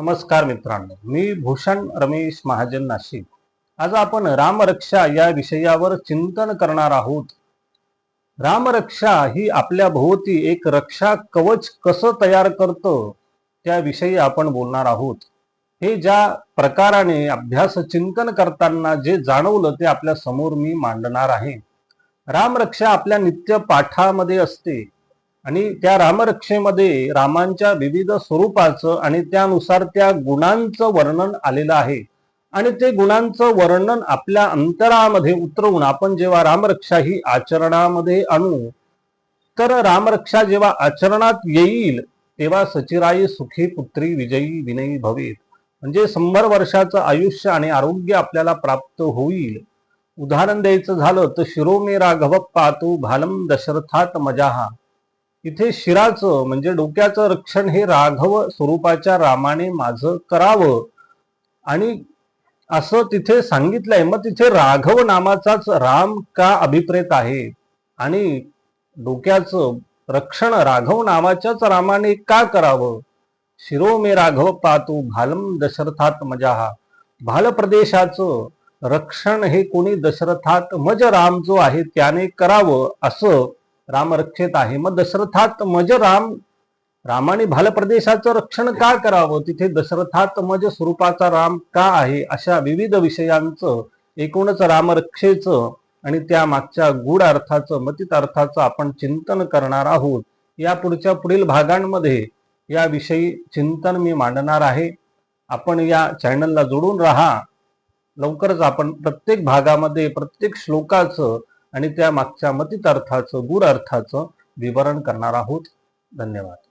नमस्कार मित्रांनो मी भूषण रमेश महाजन नाशिक. आज आपण रामरक्षा या विषयावर चिंतन करणार आहोत. रामरक्षा ही आपल्या भोवती एक रक्षा कवच कसं तयार करतं त्याविषयी आपण बोलणार आहोत. हे ज्या प्रकाराने अभ्यास चिंतन करताना जे जाणवलं ते आपल्यासमोर मी मांडणार आहे. रामरक्षा आपल्या नित्य पाठामध्ये असते. आणि त्या रामरक्षेमध्ये रामांच्या विविध स्वरूपाचं आणि त्यानुसार त्या गुणांचं वर्णन आलेलं आहे. आणि ते गुणांचं वर्णन आपल्या अंतरामध्ये उतरवून आपण जेव्हा रामरक्षा ही आचरणामध्ये आणू तर रामरक्षा जेव्हा आचरणात येईल तेव्हा सचिराई सुखी पुत्री विजयी विनयी भवेत. म्हणजे शंभर वर्षाचं आयुष्य आणि आरोग्य आपल्याला प्राप्त होईल. उदाहरण द्यायचं झालं तर शिरोमे राघव पातू भालम दशरथात मजाहा इथे शिराचं म्हणजे डोक्याचं रक्षण हे राघव स्वरूपाच्या रामाने माझं करावं. आणि असं तिथे सांगितलंय. मग तिथे राघव नामाचाच राम का अभिप्रेत आहे? आणि डोक्याचं रक्षण राघव नामाच्याच रामाने का करावं? शिरो मे राघव पातू भालम दशरथात मजाहा. भाल प्रदेशाचं रक्षण हे कोणी दशरथात मज राम जो आहे त्याने करावं असं रामरक्षेत आहे. मग दशरथात मज राम रामाने भालप्रदेशाचं रक्षण का करावं? तिथे दशरथात मज स्वरूपाचा राम का आहे? अशा विविध विषयांचं एकूणच रामरक्षेचं आणि त्या मागच्या गूढ अर्थाचं मतित अर्थाचं आपण चिंतन करणार आहोत. या पुढच्या पुढील भागांमध्ये याविषयी चिंतन मी मांडणार आहे. आपण या चॅनलला जोडून राहा. लवकरच आपण प्रत्येक भागामध्ये प्रत्येक श्लोकाचं आणि त्या मागच्या मतितार्थाचं गूढ अर्थाचं विवरण करणार आहोत. धन्यवाद.